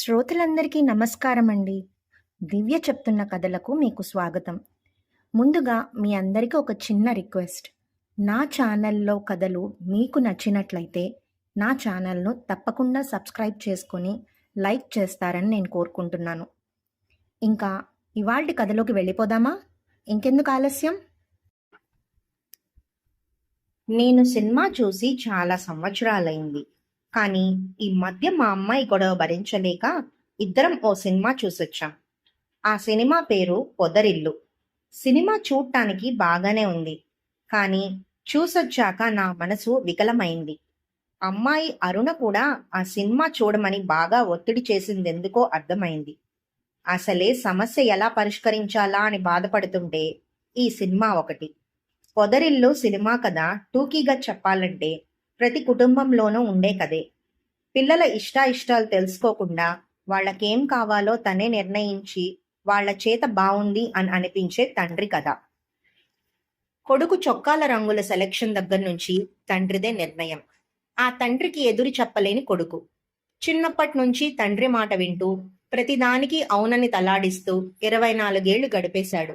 శ్రోతలందరికీ నమస్కారం అండి దివ్య చెప్తున్న కథలకు మీకు స్వాగతం. ముందుగా మీ అందరికీ ఒక చిన్న రిక్వెస్ట్. నా ఛానల్లో కథలు మీకు నచ్చినట్లయితే నా ఛానల్ను తప్పకుండా సబ్స్క్రైబ్ చేసుకొని లైక్ చేస్తారని నేను కోరుకుంటున్నాను. ఇంకా ఇవాళ కథలోకి వెళ్ళిపోదామా? ఇంకెందుకు ఆలస్యం? నేను సినిమా చూసి చాలా సంవత్సరాలైంది. కానీ ఈ మధ్య మా అమ్మాయి గొడవ భరించలేక ఇద్దరం ఓ సినిమా చూసొచ్చాం. ఆ సినిమా పేరు పొదరిల్లు. సినిమా చూడటానికి బాగానే ఉంది కానీ చూసొచ్చాక నా మనసు వికలమైంది. అమ్మాయి అరుణ కూడా ఆ సినిమా చూడమని బాగా ఒత్తిడి చేసిందెందుకో అర్థమైంది. అసలే సమస్య ఎలా పరిష్కరించాలా అని బాధపడుతుంటే ఈ సినిమా ఒకటి. పొదరిల్లు సినిమా కథ టూకీగా చెప్పాలంటే ప్రతి కుటుంబంలోనూ ఉండే కదే పిల్లల ఇష్టాయిష్టాలు తెలుసుకోకుండా వాళ్ళకేం కావాలో తనే నిర్ణయించి వాళ్ళ చేత బాగుంది అని అనిపించే తండ్రి కథ. కొడుకు చొక్కాల రంగుల సెలెక్షన్ దగ్గర నుంచి తండ్రిదే నిర్ణయం. ఆ తండ్రికి ఎదురు చెప్పలేని కొడుకు. చిన్నప్పటి నుంచి తండ్రి మాట వింటూ ప్రతిదానికి అవునని తలాడిస్తూ ఇరవై నాలుగేళ్ళు గడిపేశాడు.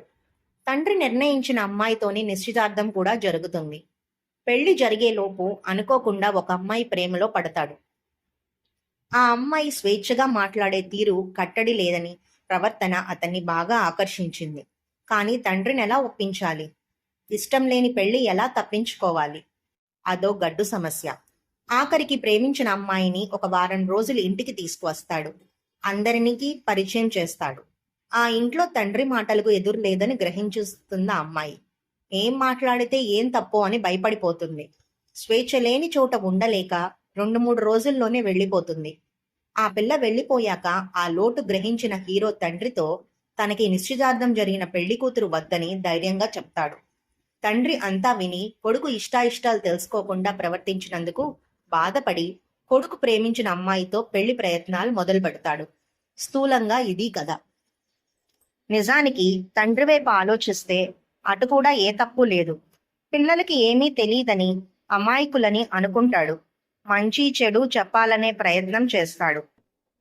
తండ్రి నిర్ణయించిన అమ్మాయితోని నిశ్చితార్థం కూడా జరుగుతుంది. పెళ్ళి జరిగేలోపు అనుకోకుండా ఒక అమ్మాయి ప్రేమలో పడతాడు. ఆ అమ్మాయి స్వేచ్ఛగా మాట్లాడే తీరు కట్టడి లేదని ప్రవర్తన అతన్ని బాగా ఆకర్షించింది. కానీ తండ్రిని ఎలా ఒప్పించాలి? ఇష్టం లేని పెళ్ళి ఎలా తప్పించుకోవాలి? అదో గడ్డు సమస్య. ఆఖరికి ప్రేమించిన అమ్మాయిని ఒక వారం రోజులు ఇంటికి తీసుకువస్తాడు. అందరినీ పరిచయం చేస్తాడు. ఆ ఇంట్లో తండ్రి మాటలకు ఎదురు లేదని గ్రహించుస్తుంది అమ్మాయి. ఏం మాట్లాడితే ఏం తప్పో అని భయపడిపోతుంది. స్వేచ్ఛ లేని చోట ఉండలేక రెండు మూడు రోజుల్లోనే వెళ్ళిపోతుంది. ఆ పిల్ల వెళ్ళిపోయాక ఆ లోటు గ్రహించిన హీరో తండ్రితో తనకి నిశ్చితార్థం జరిగిన పెళ్ళి కూతురు వద్దని ధైర్యంగా చెప్తాడు. తండ్రి అంతా విని కొడుకు ఇష్టాయిష్టాలు తెలుసుకోకుండా ప్రవర్తించినందుకు బాధపడి కొడుకు ప్రేమించిన అమ్మాయితో పెళ్ళి ప్రయత్నాలు మొదలు పెడతాడు స్థూలంగా ఇది కథ. నిజానికి తండ్రి వైపు ఆలోచిస్తే అటు కూడా ఏ తప్పు లేదు. పిల్లలకి ఏమీ తెలియదని అమాయకులని అనుకుంటాడు. మంచి చెడు చెప్పాలనే ప్రయత్నం చేస్తాడు.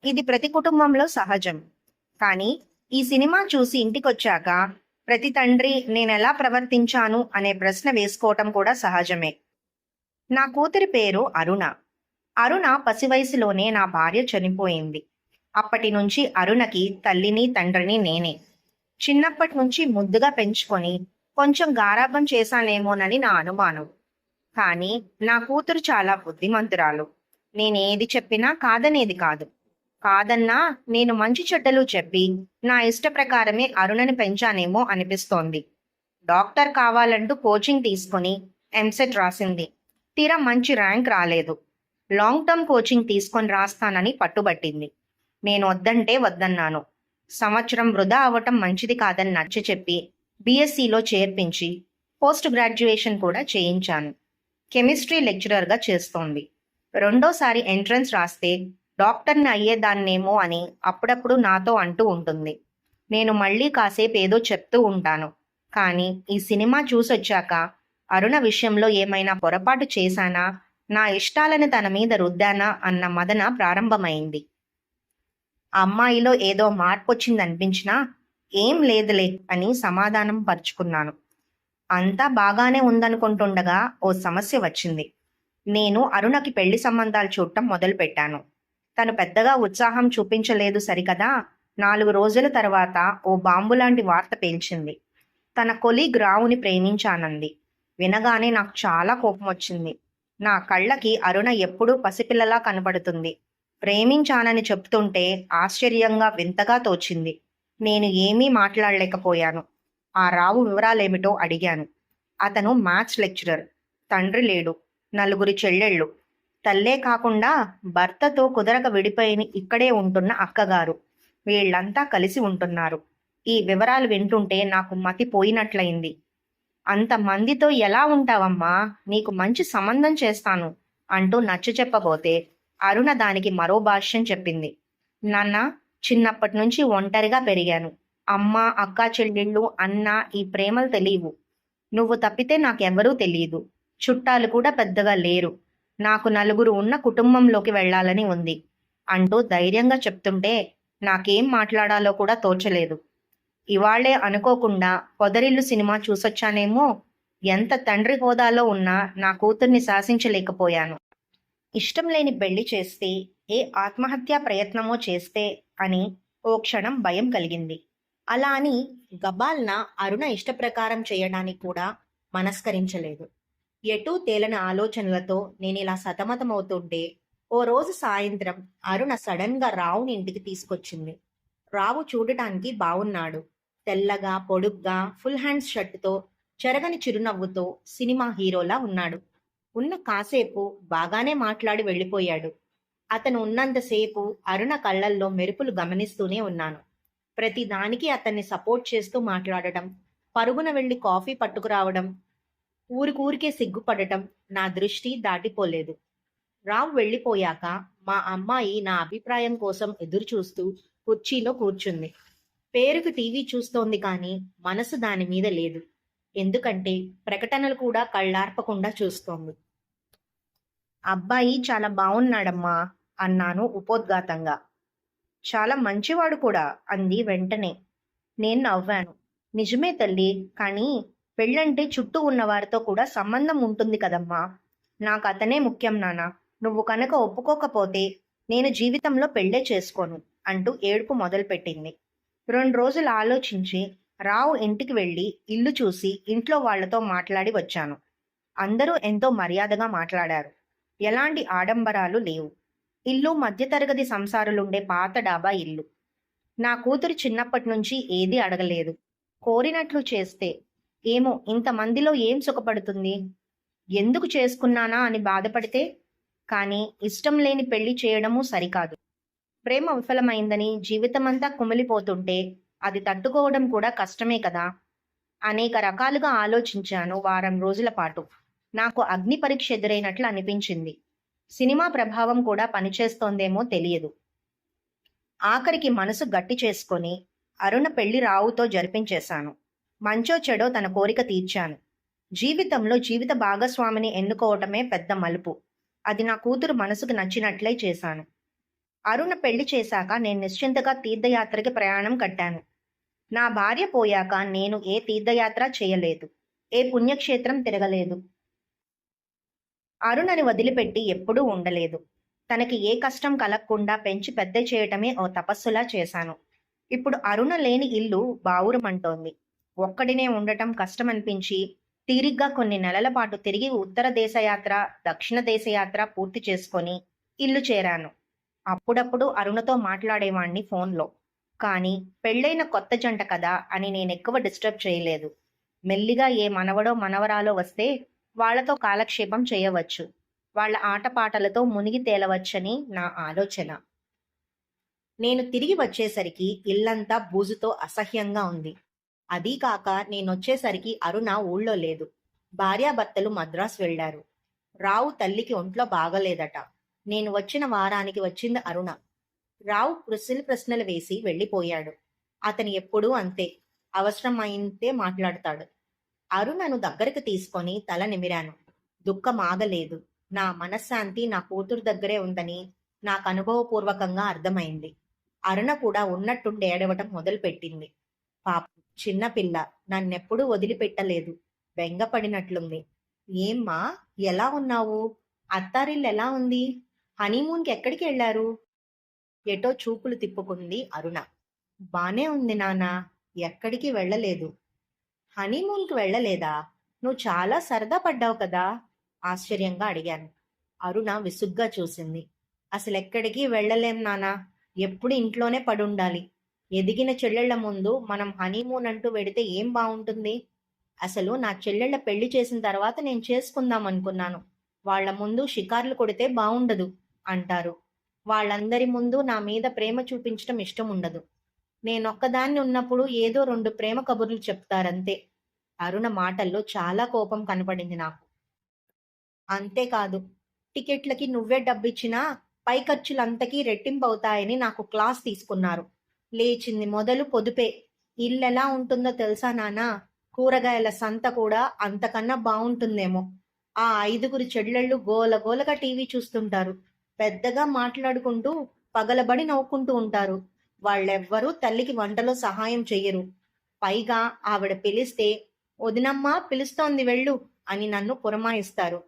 ఇది ప్రతి కుటుంబంలో సహజం. కానీ ఈ సినిమా చూసి ఇంటికొచ్చాక ప్రతి తండ్రి నేనెలా ప్రవర్తించాను అనే ప్రశ్న వేసుకోవటం కూడా సహజమే. నా కూతురి పేరు అరుణ. అరుణ పసి వయసులోనే నా భార్య చనిపోయింది. అప్పటి నుంచి అరుణకి తల్లిని తండ్రిని నేనే. చిన్నప్పటి నుంచి ముద్దుగా పెంచుకొని కొంచెం గారాబం చేశానేమోనని నా అనుమానం. కానీ నా కూతురు చాలా బుద్ధిమంతురాలు. నేనేది చెప్పినా కాదనేది కాదు. కాదన్నా నేను మంచి చెడ్డలు చెప్పి నా ఇష్ట ప్రకారమే అరుణని పెంచానేమో అనిపిస్తోంది. డాక్టర్ కావాలంటూ కోచింగ్ తీసుకుని ఎంసెట్ రాసింది. తీరా మంచి ర్యాంక్ రాలేదు. లాంగ్ టర్మ్ కోచింగ్ తీసుకొని రాస్తానని పట్టుబట్టింది. నేను వద్దంటే వద్దన్నాను. సంవత్సరం వృధా అవ్వటం మంచిది కాదని నచ్చ చెప్పి బీఎస్సీలో చేర్పించి పోస్ట్ గ్రాడ్యుయేషన్ కూడా చేయించాను. కెమిస్ట్రీ లెక్చరర్గా చేస్తోంది. రెండోసారి ఎంట్రన్స్ రాస్తే డాక్టర్ని అయ్యేదాన్నేమో అని అప్పుడప్పుడు నాతో అంటూ ఉంటుంది. నేను మళ్ళీ కాసేపు ఏదో చెప్తూ ఉంటాను. కానీ ఈ సినిమా చూసొచ్చాక అరుణ విషయంలో ఏమైనా పొరపాటు చేశానా నా ఇష్టాలను తన మీద రుద్దానా అన్న మదన ప్రారంభమైంది. అమ్మాయిలో ఏదో మార్పు వచ్చిందనిపించినా ఏం లేదులే అని సమాధానం పరుచుకున్నాను. అంతా బాగానే ఉందనుకుంటుండగా ఓ సమస్య వచ్చింది. నేను అరుణకి పెళ్ళి సంబంధాలు చూడటం మొదలుపెట్టాను. తను పెద్దగా ఉత్సాహం చూపించలేదు సరికదా? నాలుగు రోజుల తర్వాత ఓ బాంబు లాంటి వార్త పేల్చింది. తన కొలీగ్ రావుని ప్రేమించానంది. వినగానే నాకు చాలా కోపం వచ్చింది. నా కళ్ళకి అరుణ ఎప్పుడూ పసిపిల్లలా కనబడుతుంది. ప్రేమించానని చెప్తుంటే ఆశ్చర్యంగా వింతగా తోచింది. నేను ఏమీ మాట్లాడలేకపోయాను. ఆ రావు వివరాలేమిటో అడిగాను. అతను మ్యాథ్స్ లెక్చరర్. తండ్రి లేడు. నలుగురి చెల్లెళ్ళు. తల్లే కాకుండా భర్తతో కుదరక విడిపోయిన ఇక్కడే ఉంటున్న అక్కగారు. వీళ్ళంతా కలిసి ఉంటున్నారు. ఈ వివరాలు వింటుంటే నాకు మతి పోయినట్లయింది. అంతమందితో ఎలా ఉంటావమ్మా? నీకు మంచి సంబంధం చేస్తాను అంటూ నచ్చ చెప్పబోతే అరుణ దానికి మరో భాష్యం చెప్పింది. నాన్న చిన్నప్పటి నుంచి ఒంటరిగా పెరిగాను. అమ్మ అక్క చెల్లెళ్ళు అన్న ఈ ప్రేమలు తెలియవు. నువ్వు తప్పితే నాకెవ్వరూ తెలియదు. చుట్టాలు కూడా పెద్దగా లేరు. నాకు నలుగురు ఉన్న కుటుంబంలోకి వెళ్ళాలని ఉంది. అంటూ ధైర్యంగా చెప్తుంటే నాకేం మాట్లాడాలో కూడా తోచలేదు. ఇవాళ్ళే అనుకోకుండా పొదరిల్లు సినిమా చూసొచ్చానేమో ఎంత తండ్రి హోదాలో ఉన్నా నా కూతుర్ని శాసించలేకపోయాను. ఇష్టం లేని పెళ్ళి చేస్తే ఏ ఆత్మహత్యా ప్రయత్నమో చేస్తే అని ఓ క్షణం భయం కలిగింది. అలా అని గబాల్న అరుణ ఇష్టప్రకారం చేయడానికి కూడా మనస్కరించలేదు. ఎటూ తేలని ఆలోచనలతో నేను ఇలా సతమతమవుతుంటే ఓ రోజు సాయంత్రం అరుణ సడన్గా రావుని ఇంటికి తీసుకొచ్చింది. రావు చూడటానికి బాగున్నాడు తెల్లగా పొడుగ్గా ఫుల్ హ్యాండ్స్ షర్టుతో చెరగని చిరునవ్వుతో సినిమా హీరోలా ఉన్నాడు. ఉన్న కాసేపు బాగానే మాట్లాడి వెళ్ళిపోయాడు. అతను ఉన్నంతసేపు అరుణ కళ్ళల్లో మెరుపులు గమనిస్తూనే ఉన్నాను. ప్రతి దానికి అతన్ని సపోర్ట్ చేస్తూ మాట్లాడటం పరుగున వెళ్ళి కాఫీ పట్టుకురావడం ఊరికూరికే సిగ్గుపడటం నా దృష్టి దాటిపోలేదు. రావు వెళ్ళిపోయాక మా అమ్మాయి నా అభిప్రాయం కోసం ఎదురు చూస్తూ కుర్చీలో కూర్చుంది. పేరుకు టీవీ చూస్తోంది కానీ మనసు దాని మీద లేదు. ఎందుకంటే ప్రకటనలు కూడా కళ్ళార్పకుండా చూస్తోంది. అబ్బాయి చాలా బాగున్నాడమ్మా అన్నాను ఉపోద్ఘాతంగా. చాలా మంచివాడు కూడా అంది వెంటనే. నేను నవ్వాను. నిజమే తల్లి కానీ పెళ్ళంటే చుట్టూ ఉన్న వారితో కూడా సంబంధం ఉంటుంది కదమ్మా. నాకు అతనే ముఖ్యం నానా నువ్వు కనుక ఒప్పుకోకపోతే నేను జీవితంలో పెళ్ళే చేసుకోను అంటూ ఏడుపు మొదలుపెట్టింది. రెండు రోజులు ఆలోచించి రావు ఇంటికి వెళ్ళి ఇల్లు చూసి ఇంట్లో వాళ్ళతో మాట్లాడి వచ్చాను. అందరూ ఎంతో మర్యాదగా మాట్లాడారు. ఎలాంటి ఆడంబరాలు లేవు. ఇల్లు మధ్యతరగతి సంసారులుండే పాత డాబా ఇల్లు. నా కూతురు చిన్నప్పటి నుంచి ఏదీ అడగలేదు. కోరినట్లు చేస్తే ఏమో ఇంతమందిలో ఏం సుఖపడుతుంది? ఎందుకు చేసుకున్నానా అని బాధపడితే కానీ ఇష్టం లేని పెళ్ళి చేయడము సరికాదు. ప్రేమ విఫలమైందని జీవితమంతా కుమిలిపోతుంటే అది తట్టుకోవడం కూడా కష్టమే కదా? అనేక రకాలుగా ఆలోచించాను వారం రోజుల పాటు. నాకు అగ్ని పరీక్ష ఎదురైనట్లు అనిపించింది. సినిమా ప్రభావం కూడా పనిచేస్తోందేమో తెలియదు. ఆఖరికి మనసు గట్టి చేసుకొని అరుణ పెళ్ళి రావుతో జరిపించేశాను. మంచో చెడో తన కోరిక తీర్చాను. జీవితంలో జీవిత భాగస్వామిని ఎన్నుకోవటమే పెద్ద మలుపు. అది నా కూతురు మనసుకు నచ్చినట్లే చేశాను. అరుణ పెళ్ళి చేశాక నేను నిశ్చింతగా తీర్థయాత్రకి ప్రయాణం కట్టాను. నా భార్య పోయాక నేను ఏ తీర్థయాత్ర చేయలేదు. ఏ పుణ్యక్షేత్రం తిరగలేదు. అరుణని వదిలిపెట్టి ఎప్పుడూ ఉండలేదు. తనకి ఏ కష్టం కలగకుండా పెంచి పెద్ద చేయటమే ఓ తపస్సులా చేశాను. ఇప్పుడు అరుణ లేని ఇల్లు బావురమంటోంది. ఒక్కడినే ఉండటం కష్టమనిపించి తీరిగ్గా కొన్ని నెలల పాటు తిరిగి ఉత్తర దేశయాత్ర దక్షిణ దేశయాత్ర పూర్తి చేసుకొని ఇల్లు చేరాను. అప్పుడప్పుడు అరుణతో మాట్లాడేవాణ్ణి ఫోన్లో. కానీ పెళ్ళైన కొత్త జంట కదా అని నేను ఎక్కువ డిస్టర్బ్ చేయలేదు. మెల్లిగా ఏ మనవడో మనవరాలో వస్తే వాళ్ళతో కాలక్షేపం చేయవచ్చు. వాళ్ళ ఆటపాటలతో మునిగి తేలవచ్చని నా ఆలోచన. నేను తిరిగి వచ్చేసరికి ఇల్లంతా బూజుతో అసహ్యంగా ఉంది. అదీ కాక నేనొచ్చేసరికి అరుణ ఊళ్ళో లేదు. భార్యాభర్తలు మద్రాసు వెళ్ళారు రావు తల్లికి ఒంట్లో బాగలేదట. నేను వచ్చిన వారానికి వచ్చింది అరుణ. రావు ప్రశ్నలు ప్రశ్నలు వేసి వెళ్ళిపోయాడు. అతను ఎప్పుడూ అంతే. అవసరం మాట్లాడతాడు. అరుణను దగ్గరకు తీసుకొని తల నిమిరాను. దుఃఖం ఆగలేదు. నా మనశ్శాంతి నా కూతురు దగ్గరే ఉందని నాకు అనుభవపూర్వకంగా అర్థమైంది. అరుణ కూడా ఉన్నట్టుండి ఏడవటం మొదలుపెట్టింది. పాప చిన్నపిల్ల నన్నెప్పుడూ వదిలిపెట్టలేదు. బెంగపడినట్లుంది. ఏమ్మా ఎలా ఉన్నావు? అత్తారిల్లు ఎలా ఉంది? హనీమూన్కి ఎక్కడికి వెళ్ళారు? ఎటో చూపులు తిప్పుకుంది అరుణ. బానే ఉంది నాన్న ఎక్కడికి వెళ్ళలేదు. హనీమూన్కి వెళ్ళలేదా? నువ్వు చాలా సరదా పడ్డావు కదా? ఆశ్చర్యంగా అడిగాను. అరుణ విసుగ్గా చూసింది. అసలు ఎక్కడికి వెళ్ళలేం నానా ఎప్పుడు ఇంట్లోనే పడుండాలి. ఎదిగిన చెల్లెళ్ళ ముందు మనం హనీమూన్ అంటూ వెడితే ఏం బాగుంటుంది అసలు నా చెల్లెళ్ళ పెళ్ళి చేసిన తర్వాత నేను చేసుకుందాం అనుకున్నాను వాళ్ళ ముందు షికార్లు కొడితే బాగుండదు అంటారు. వాళ్ళందరి ముందు నా మీద ప్రేమ చూపించడం ఇష్టం ఉండదు నేనొక్కదాన్ని ఉన్నప్పుడు ఏదో రెండు ప్రేమ కబుర్లు చెప్తారంతే. అరుణ మాటల్లో చాలా కోపం కనపడింది నాకు. అంతేకాదు టికెట్లకి నువ్వే డబ్బిచ్చినా పై ఖర్చులంతకీ రెట్టింపవుతాయని నాకు క్లాస్ తీసుకున్నారు. లేచింది మొదలు పొదుపే. ఇల్లెలా ఉంటుందో తెలుసా నానా కూరగాయల సంత కూడా అంతకన్నా బాగుంటుందేమో ఆ ఐదుగురు చెల్లెళ్ళు గోల గోలగా టీవీ చూస్తుంటారు. పెద్దగా మాట్లాడుకుంటూ పగలబడి నవ్వుకుంటూ ఉంటారు. వాళ్ళెవ్వరూ తల్లికి వంటలో సహాయం చెయ్యరు. పైగా ఆవిడ పిలిస్తే వదినమ్మా పిలుస్తోంది వెళ్ళు అని నన్ను పురమాయిస్తారు.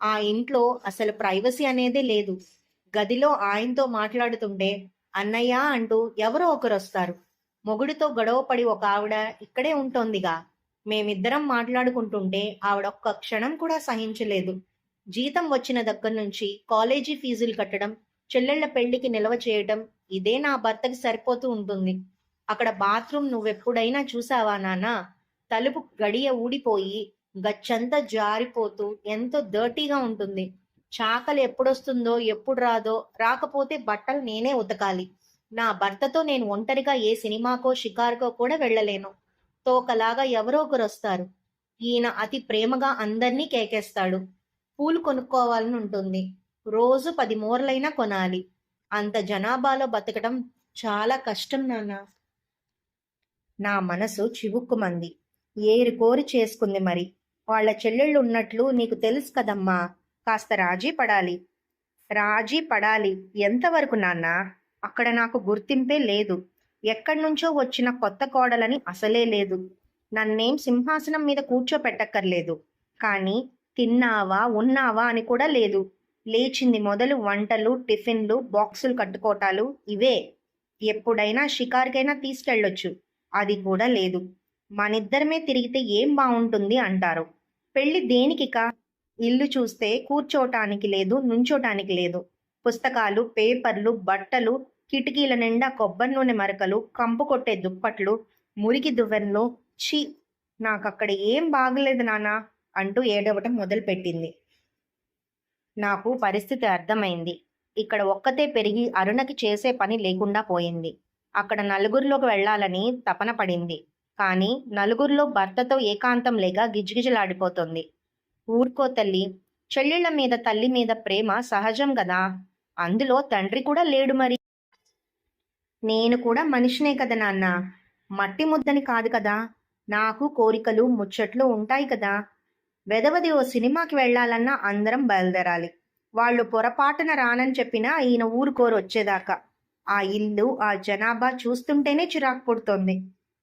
ఆ ఇంట్లో అసలు ప్రైవసీ అనేదే లేదు. గదిలో ఆయనతో మాట్లాడుతుంటే అన్నయ్య అంటూ ఎవరో ఒకరు వస్తారు మొగుడితో గొడవపడి ఒక ఆవిడ ఇక్కడే ఉంటోందిగా. మేమిద్దరం మాట్లాడుకుంటుంటే ఆవిడ ఒక్క క్షణం కూడా సహించలేదు. జీతం వచ్చిన దగ్గర నుంచి కాలేజీ ఫీజులు కట్టడం చెల్లెళ్ళ పెళ్ళికి నిల్వ చేయటం ఇదే నా భర్తకి సరిపోతూ ఉంటుంది. అక్కడ బాత్రూమ్ నువ్వెప్పుడైనా చూసావా నాన్న? తలుపు గడియ ఊడిపోయి గచ్చంతా జారిపోతూ ఎంతో డర్టీగా ఉంటుంది. చాకలి ఎప్పుడొస్తుందో ఎప్పుడు రాదో రాకపోతే బట్టలు నేనే ఉతకాలి. నా భర్తతో నేను ఒంటరిగా ఏ సినిమాకో షికారుకో కూడా వెళ్ళలేను. తోకలాగా ఎవరో ఒకరు వస్తారు ఈయన అతి ప్రేమగా అందర్నీ కేకేస్తాడు. పూలు కొనుక్కోవాలని ఉంటుంది రోజు పది మూరలైనా కొనాలి. అంత జనాభాలో బతకడం చాలా కష్టం నాన్న. నా మనసు చివుక్కుమంది. ఏరి కోరి చేసుకుంది మరి. వాళ్ళ చెల్లెళ్ళు ఉన్నట్లు నీకు తెలుసు కదమ్మా. కాస్త రాజీ పడాలి. రాజీ పడాలి. ఎంతవరకు నాన్న? అక్కడ నాకు గుర్తింపే లేదు. ఎక్కడి నుంచో వచ్చిన కొత్త కోడలని అసలే లేదు. నన్నేం సింహాసనం మీద కూర్చోపెట్టక్కర్లేదు. కానీ తిన్నావా ఉన్నావా అని కూడా లేదు. లేచింది మొదలు వంటలు టిఫిన్లు బాక్సులు కట్టుకోటాలు ఇవే. ఎప్పుడైనా షికార్కైనా తీసుకెళ్ళొచ్చు. అది కూడా లేదు. మనిద్దరమే తిరిగితే ఏం బాగుంటుంది అంటారు. పెళ్ళి దేనికిక? ఇల్లు చూస్తే కూర్చోటానికి లేదు నుంచోటానికి లేదు. పుస్తకాలు పేపర్లు బట్టలు కిటికీల నిండా కొబ్బరి నూనె మరకలు కంపు కొట్టే దుప్పట్లు మురికి దువ్వెనలు. ఛీ! నాకక్కడ ఏం బాగలేదు నానా అంటూ ఏడవటం మొదలుపెట్టింది. నాకు పరిస్థితి అర్థమైంది. ఇక్కడ ఒక్కతే పెరిగి అరుణకి చేసే పని లేకుండా పోయింది. అక్కడ నలుగురిలోకి వెళ్ళాలని తపన పడింది. కానీ నలుగురిలో భర్తతో ఏకాంతం లేక గిజగిజలాడిపోతుంది. ఊర్కో తల్లి చెల్లెళ్ళ మీద తల్లి మీద ప్రేమ సహజం కదా అందులో తండ్రి కూడా లేడు మరి. నేను కూడా మనిషినే కదా నాన్న. మట్టి ముద్దని కాదు కదా. నాకు కోరికలు ముచ్చట్లు ఉంటాయి కదా. వెదవది ఓ సినిమాకి వెళ్ళాలన్నా అందరం బయలుదేరాలి. వాళ్ళు పొరపాటున రానని చెప్పినా ఈయన ఊరుకోరు వచ్చేదాకా. ఆ ఇల్లు ఆ జనాభా చూస్తుంటేనే చిరాకు పుడుతోంది.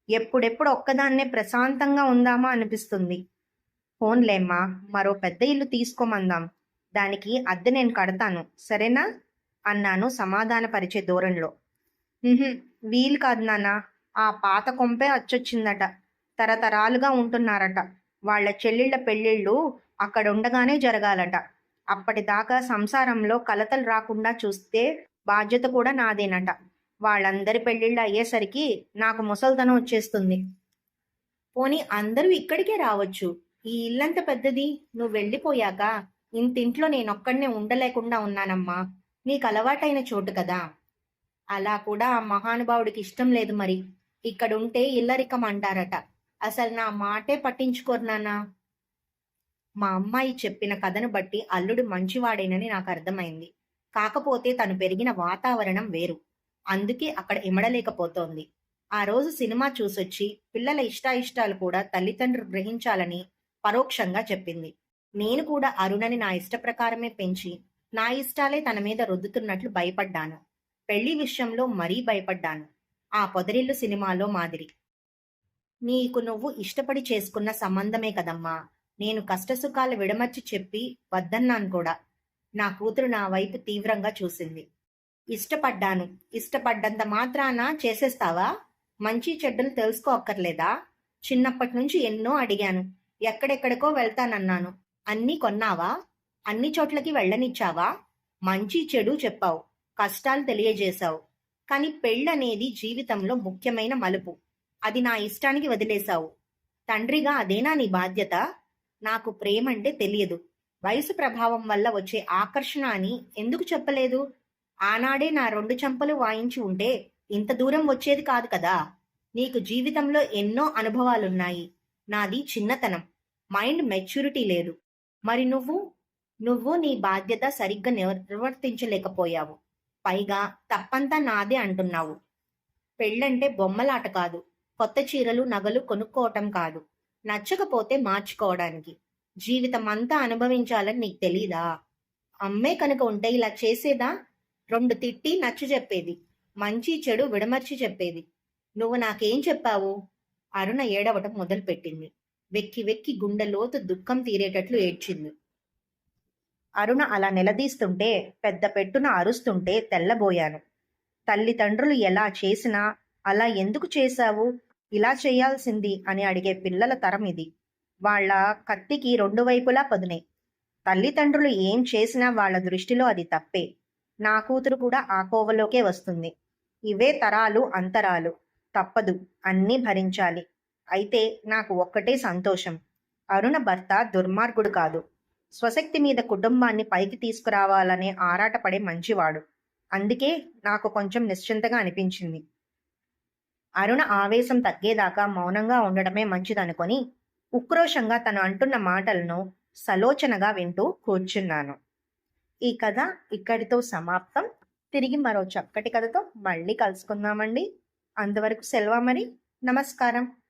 ఎప్పుడెప్పుడు ఒక్కదాన్నే ప్రశాంతంగా ఉందామా అనిపిస్తుంది. ఫోన్లేమ్మా మరో పెద్ద ఇల్లు తీసుకోమందాం. దానికి అద్దె నేను కడతాను సరేనా? అన్నాను సమాధానపరిచే దూరంలో. వీలు కాదు నాన్న. ఆ పాత కొంపే అచ్చొచ్చిందట. తరతరాలుగా ఉంటున్నారట. వాళ్ళ చెల్లెళ్ళ పెళ్ళిళ్ళు అక్కడ ఉండగానే జరగాలట. అప్పటిదాకా సంసారంలో కలతలు రాకుండా చూస్తే బాధ్యత కూడా నాదేనట. వాళ్ళందరి పెళ్ళిళ్ళు అయ్యేసరికి నాకు ముసల్తనం వచ్చేస్తుంది. పోనీ అందరూ ఇక్కడికే రావచ్చు. ఈ ఇల్లంత పెద్దది. నువ్వు వెళ్ళిపోయాక ఇంతింట్లో నేనొక్కడనే ఉండలేకుండా ఉన్నానమ్మా. నీకు అలవాటైన చోటు కదా. అలా కూడా ఆ మహానుభావుడికి ఇష్టం లేదు మరి. ఇక్కడుంటే ఇల్లరికం అంటారట. అసలు నా మాటే పట్టించుకోరు నాన్నా. మా అమ్మాయి చెప్పిన కథను బట్టి అల్లుడు మంచివాడేనని నాకు అర్థమైంది. కాకపోతే తను పెరిగిన వాతావరణం వేరు. అందుకే అక్కడ ఇమడలేకపోతోంది. ఆ రోజు సినిమా చూసొచ్చి పిల్లల ఇష్టాయిష్టాలు కూడా తల్లిదండ్రులు గ్రహించాలని పరోక్షంగా చెప్పింది. నేను కూడా అరుణని నా ఇష్ట ప్రకారమే పెంచి నా ఇష్టాలే తన మీద రుద్దుతున్నట్లు భయపడ్డాను. పెళ్ళి విషయంలో మరీ భయపడ్డాను. ఆ పొదరిల్లు సినిమాలో మాదిరి. నీకు నువ్వు ఇష్టపడి చేసుకున్న సంబంధమే కదమ్మా. నేను కష్టసుఖాలు విడమర్చి చెప్పి వద్దన్నాను కూడా. నా కూతురు నా వైపు తీవ్రంగా చూసింది. ఇష్టపడ్డాను. ఇష్టపడ్డంత మాత్రాన చేసేస్తావా? మంచి చెడ్డలు తెలుసుకోక్కర్లేదా చిన్నప్పటి నుంచి ఎన్నో అడిగాను. ఎక్కడెక్కడికో వెళ్తానన్నాను. అన్నీ కొన్నావా? అన్ని చోట్లకి వెళ్ళనిచ్చావా? మంచి చెడు చెప్పావు. కష్టాలు తెలియజేశావు. కానీ పెళ్ళనేది జీవితంలో ముఖ్యమైన మలుపు. అది నా ఇష్టానికి వదిలేశావు. తండ్రిగా అదేనా నీ బాధ్యత? నాకు ప్రేమంటే తెలియదు. వయసు ప్రభావం వల్ల వచ్చే ఆకర్షణ అని ఎందుకు చెప్పలేదు? ఆనాడే నా రెండు చెంపలు వాయించి ఉంటే ఇంత దూరం వచ్చేది కాదు కదా. నీకు జీవితంలో ఎన్నో అనుభవాలున్నాయి. నాది చిన్నతనం. మైండ్ మెచ్యూరిటీ లేదు. మరి నువ్వు? నువ్వు నీ బాధ్యత సరిగ్గా నిర్వర్తించలేకపోయావు. పైగా తప్పంతా నాదే అంటున్నావు. పెళ్ళంటే బొమ్మలాట కాదు. కొత్త చీరలు నగలు కొనుక్కోవటం కాదు. నచ్చకపోతే మార్చుకోవడానికి. జీవితం అంతా అనుభవించాలని నీకు తెలీదా? అమ్మే కనుక ఉంటే ఇలా చేసేదా? రెండు తిట్టి నచ్చు చెప్పేది. మంచి చెడు విడమర్చి చెప్పేది. నువ్వు నాకేం చెప్పావు? అరుణ ఏడవటం మొదలుపెట్టింది. వెక్కి వెక్కి గుండె లోతు దుఃఖం తీరేటట్లు ఏడ్చింది. అరుణ అలా నిలదీస్తుంటే పెద్ద పెట్టున అరుస్తుంటే తెల్లబోయాను. తల్లిదండ్రులు ఎలా చేసినా అలా ఎందుకు చేశావు? ఇలా చేయాల్సింది అని అడిగే పిల్లల తరం ఇది. వాళ్ళ కత్తికి రెండు వైపులా పదునే. తల్లిదండ్రులు ఏం చేసినా వాళ్ళ దృష్టిలో అది తప్పే. నా కూతురు కూడా ఆ కోవలోకే వస్తుంది. ఇవే తరాలు అంతరాలు. తప్పదు అన్నీ భరించాలి. అయితే నాకు ఒక్కటే సంతోషం. అరుణ భర్త దుర్మార్గుడు కాదు. స్వశక్తి మీద కుటుంబాన్ని పైకి తీసుకురావాలనే ఆరాటపడే మంచివాడు. అందుకే నాకు కొంచెం నిశ్చింతగా అనిపించింది. అరుణ ఆవేశం తగ్గేదాకా మౌనంగా ఉండడమే మంచిదనుకొని ఉక్రోషంగా తను అంటున్న మాటలను సలోచనగా వింటూ కూర్చున్నాను. ఈ కథ ఇక్కడితో సమాప్తం. తిరిగి మరో చక్కటి కథతో మళ్ళీ కలుసుకుందామండి. అంతవరకు సెలవు మరి నమస్కారం.